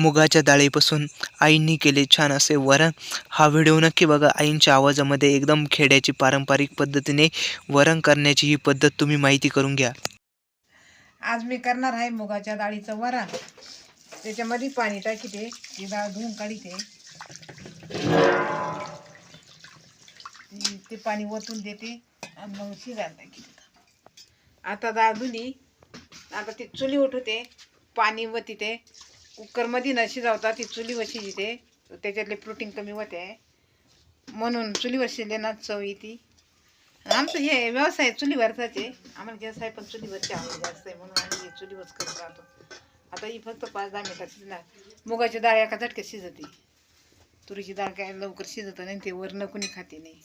मुगाच्या डाळीपासून आईंनी केले छान असे वरण. हा व्हिडिओ नक्की बघा. आईंच्या आवाजामध्ये एकदम खेड्याची पारंपरिक पद्धतीने वरण करण्याची ही पद्धत तुम्ही माहिती करून घ्या. आज मी करणार आहे मुगाच्या डाळीचं वरण. त्याच्यामध्ये पाणी टाकीते. ती डाळ धुवून काढीते. ते पाणी ओतून देते आणि मग शिजायला टाकीते. आता डाळ धुली आता ती चुली उठवते. पाणी वतीते कुकरमध्ये न शिजवता ती चुलीवर शिजते त्याच्यातले प्रोटीन कमी होते. म्हणून चुलीवर शिजले ना चव येते. आमचं हे व्यवसाय चुलीवरचाच आहे आम्हाला गॅस आहे पण चुलीवरची आवड जास्त आहे म्हणून आम्ही हे चुलीवरच करत राहतो. आता ही फक्त पाच दहा मिनिटात शिजणार. मुगाची डाळ एका झटक्यात शिजते. तुरीची डाळ काय लवकर शिजत नाही ते वरण कोणी खाते नाही.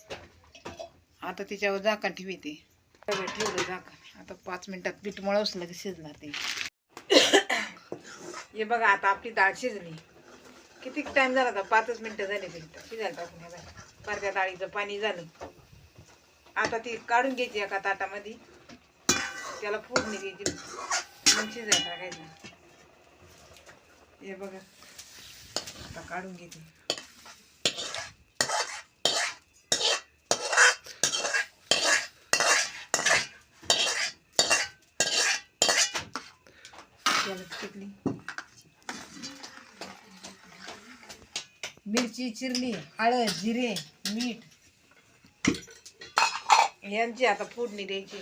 आता तिच्यावर झाकण ठेवते. सगळं ठेवलं झाकण आता पाच मिनिटात पीठ मळवस लगेच शिजणार ते. हे बघा आता आपली डाळ शिजली. किती टाइम झाला तर पाचच मिनटं झाली तरी शिजायला टाकून हे बघा. पारत्या डाळीचं पाणी झालं. आता ती काढून घ्यायची एका ताटामध्ये. त्याला फोडणी द्यायची. मग शिजायला टाकायचं. हे बघा. आता काढून घेते. त्याला चिरली मिरची चिरली हळद जिरे मीठ. यांची आता फोडणी द्यायची.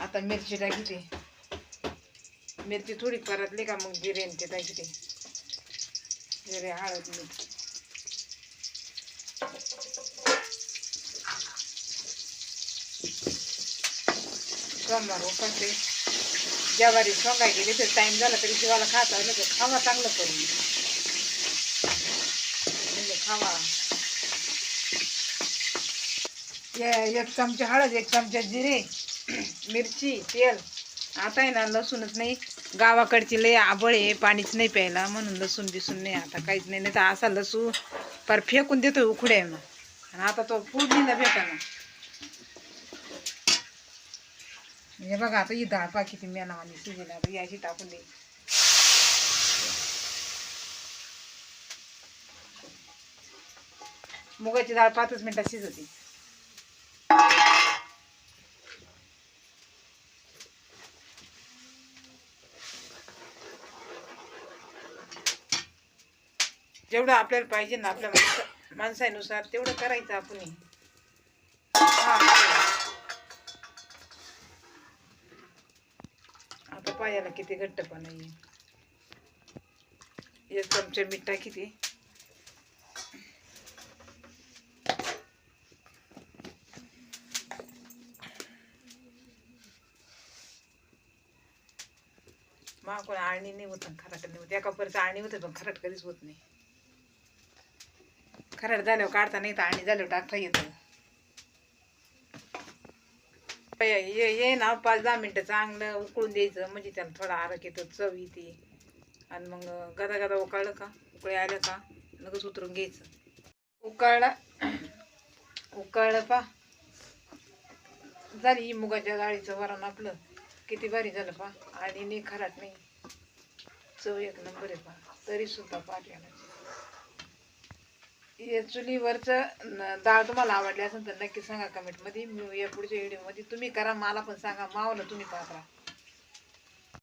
आता मिरची टाकीते. मिरची थोडी परतली का मग जिरे आणि ते टाकीते. जिरे हळद मीठ. सोमवार उपासते जेवारी सोंगाय गेली तर टाइम झाला तरी जीवाला खाता आलं तर खावा चांगलं करून. म्हणजे खावा. एक चमचा हळद एक चमचा जिरे मिरची तेल. आता आहे ना लसूणच नाही. गावाकडची लय आबळ आहे पाणीच नाही प्यायला. म्हणून लसूण बिसून नाही आता काहीच नाही. नाही तर असा लसूण पर फेकून देतो उखड्या मग आणि आता तो पूर्णीला भेटा ना म्हणजे बघा आता ही डाळ पा किती मेनावानी शिजेल आता याची टाकून दे. मुगाची डाळ पाचच मिनटात शिजवते. जेवढं आपल्याला पाहिजे ना आपल्या माणसानुसार तेवढं करायचं आपण पायाला किती घट्टपणा येईल एक चमचे मीठ टाकी मग कोण आळणी नाही होत खराट नाही होत. एका परत आळणी होते पण खराट कधीच होत नाही. खराट झाल्यावर काढता नाही तर आळणी झाल्यावर टाकता येतं. ये ये ये ना पाच दहा मिनटं चांगलं उकळून द्यायचं. म्हणजे त्याला थोडा आरक येतो चव येते. आणि मग गदा गदा उकाळलं का? उकळे आलं का? लगेच उतरून घ्यायचं. उकाळला. उकाळलं पा. झाली मुगाच्या डाळीचं वरण आपलं. किती भारी झालं पा. आणि नाही खराट नाही. चव एक नंबर आहे पा. तरी सुद्धा हे चुलीवरचं न- डाळ तुम्हाला आवडली असेल तर नक्की सांगा कमेंटमध्ये मी या पुढच्या व्हिडिओमध्ये तुम्ही करा मला पण सांगा मावलं तुम्ही पात्रा